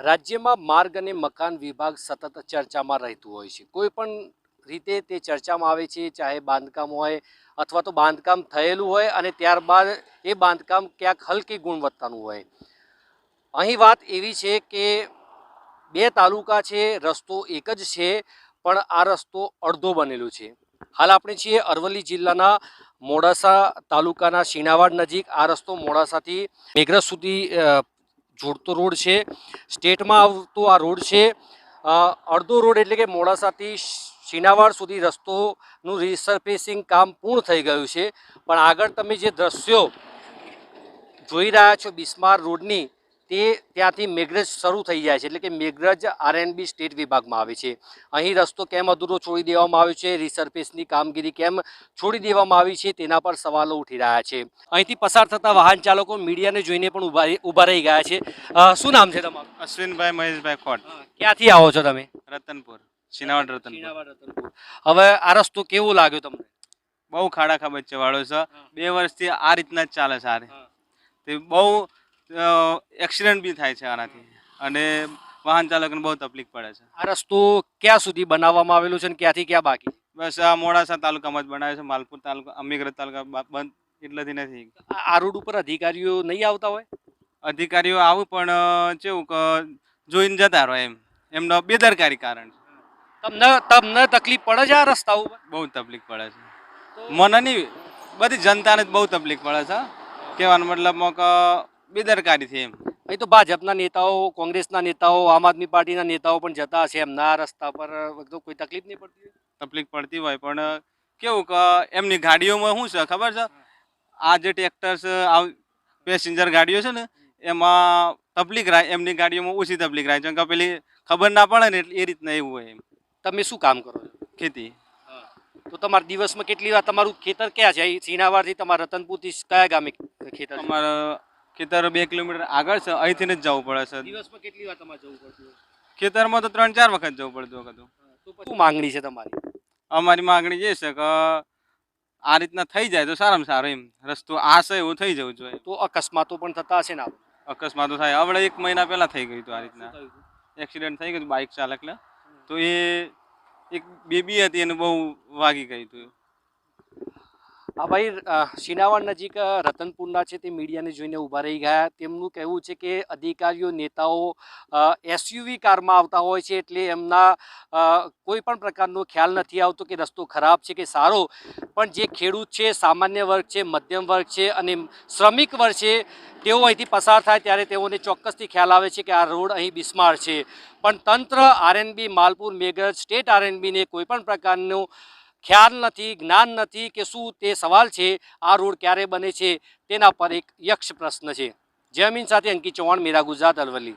રાજ્યમાં માર્ગ અને મકાન વિભાગ સતત ચર્ચામાં રહેતું હોય છે. કોઈ પણ રીતે તે ચર્ચામાં આવે છે, ચાહે બાંધકામ હોય અથવા તો બાંધકામ થયેલું હોય અને ત્યારબાદ એ બાંધકામ ક્યાંક હલકી ગુણવત્તાનું હોય. અહીં વાત એવી છે કે બે તાલુકા છે, રસ્તો એક જ છે, પણ આ રસ્તો અડધો બનેલો છે. હાલ આપણે છીએ અરવલ્લી જિલ્લાના મોડાસા તાલુકાના શીણાવાડ નજીક. આ રસ્તો મોડાસાથી મેઘરજ સુધી જોડતો રોડ છે. સ્ટેટમાં આવતો આ રોડ છે. અડધો રોડ એટલે કે મોડાસાથી શીનાવાડ સુધી રસ્તોનું રિસર્ફેસિંગ કામ પૂર્ણ થઈ ગયું છે. પણ આગળ તમે જે દ્રશ્યો જોઈ રહ્યા છો બિસ્માર રોડની તે ત્યાંથી મેઘરજ શરૂ થઈ જાય છે. એટલે કે મેઘરજ આરએનબી સ્ટેટ વિભાગમાં આવે છે. અહીં રસ્તો કેમ અધૂરો છોડી દેવામાં આવ્યો છે? રિસર્ફેસની કામગીરી કેમ છોડી દેવામાં આવી છે? તેના પર સવાલો ઉઠી રહ્યા છે. અહીંથી પસાર થતા વાહન ચાલકો મીડિયાને જોઈને પણ ઊભા રહી- ઊભા રહી ગયા છે. શું નામ છે તમારું? અશ્વિનભાઈ મહેશભાઈ ખોટ ક્યાંથી આવો છો તમે? રતનપુર શિનાવડ રતનપુર. રતનપુર. હવે આ રસ્તો કેવો લાગ્યો તમને? બહુ ખાડા ખાબચ્ચે વાળો છે. બે વર્ષથી આ રીતના જ ચાલે છે આ તે બહુ એક્સિડન્ટ બી થાય છે આનાથી. અને વાહન ચાલકને બહુ તકલીફ પડે છે. આ રસ્તો ક્યાં સુધી બનાવવામાં આવેલો છે અને ક્યાંથી ક્યાં બાકી? બસ આ મોડાસા તાલુકામાં જ બનાવે છે. માલપુર તાલુકા અમીગ્રજ તાલુકા બંધ એટલેથી નથી. આ રોડ ઉપર અધિકારીઓ નહીં આવતા હોય? અધિકારીઓ આવું પણ કેવું કે જોઈને જતા રહો એમ. એમનો બેદરકારી કારણ છે. તમને તમને તકલીફ પડે છે આ રસ્તા ઉપર? બહુ તકલીફ પડે છે. મને નહીં બધી જનતાને જ બહુ તકલીફ પડે છે. કહેવાનો મતલબમાં કે બેદરકારીથી એમ. અહીં તો ભાજપના નેતાઓ કોંગ્રેસના નેતાઓ આમ આદમી પાર્ટીના નેતાઓ પણ જતા હશે. એમના રસ્તા પર તો કોઈ તકલીફ નહીં પડતી તકલીફ પડતી હોય પણ કેવું કે એમની ગાડીઓમાં શું છે? ખબર છે? આ જે ટ્રેક્ટર્સ આ પેસેન્જર ગાડીઓ છે ને એમાં તકલીફ રાય એમની ગાડીઓમાં ઓછી તકલીફ રાય. છે કે પેલી ખબર ના પડે ને એટલે એ રીતના એવું હોય એમ. તમે શું કામ કરો છો? ખેતી. તો તમારા દિવસમાં કેટલી વાર તમારું ખેતર ક્યાં છે? સીનાવારથી તમારા રતનપુરથી કયા ગામે ખેતર છે? ખેતર બે કિલોમીટર આગળ છે અહીંથી જ જવું પડે છે. દિવસમાં કેટલી વાર તમારે જવું પડતું ખેતરમાં તો ત્રણ ચાર વખત જવું પડતું હતું તો પછી શું માંગણી છે તમારી? અમારી માગણી એ છે કે આ રીતના થઈ જાય તો સારામાં સારું એમ. રસ્તો આ છે એવું થઈ જવું જોઈએ. તો અકસ્માતો પણ થતા હશે ને અકસ્માતો થાય. હવે એક મહિના પહેલા થઈ ગયું હતું આ રીતના. એક્સિડન્ટ થઈ ગયું બાઇક ચાલકને. તો એ એક બેબી હતી એને બહુ વાગી ગઈ હતું. હા, ભાઈ શિનાવાડ નજીક રતનપુરના છે તે મીડિયાને જોઈને ઊભા રહી ગયા. તેમનું કહેવું છે કે અધિકારીઓ, નેતાઓ એસયુવી કારમાં આવતા હોય છે એટલે એમના કોઈ પણ પ્રકારનો ખ્યાલ નથી આવતો કે રસ્તો ખરાબ છે કે સારો. પણ જે ખેડૂત છે, સામાન્ય વર્ગ છે, મધ્યમ વર્ગ છે અને શ્રમિક વર્ગ છે, તેઓ અહીંથી પસાર થાય ત્યારે તેઓને ચોક્કસથી ખ્યાલ આવે છે કે આ રોડ અહીં બિસ્માર છે. પણ તંત્ર, આરએનબી, માલપુર, મેઘરજ, સ્ટેટ આરએનબીને કોઈપણ પ્રકારનું ખ્યાલ નથી, જ્ઞાન નથી કે શું તે સવાલ છે, આ રોડ ક્યારે બને છે, તેના પર એક યક્ષ પ્રશ્ન છે. જયમીન સાથે અંકિત ચૌહાણ, મીરા ગુજરાત અરવલ્લી.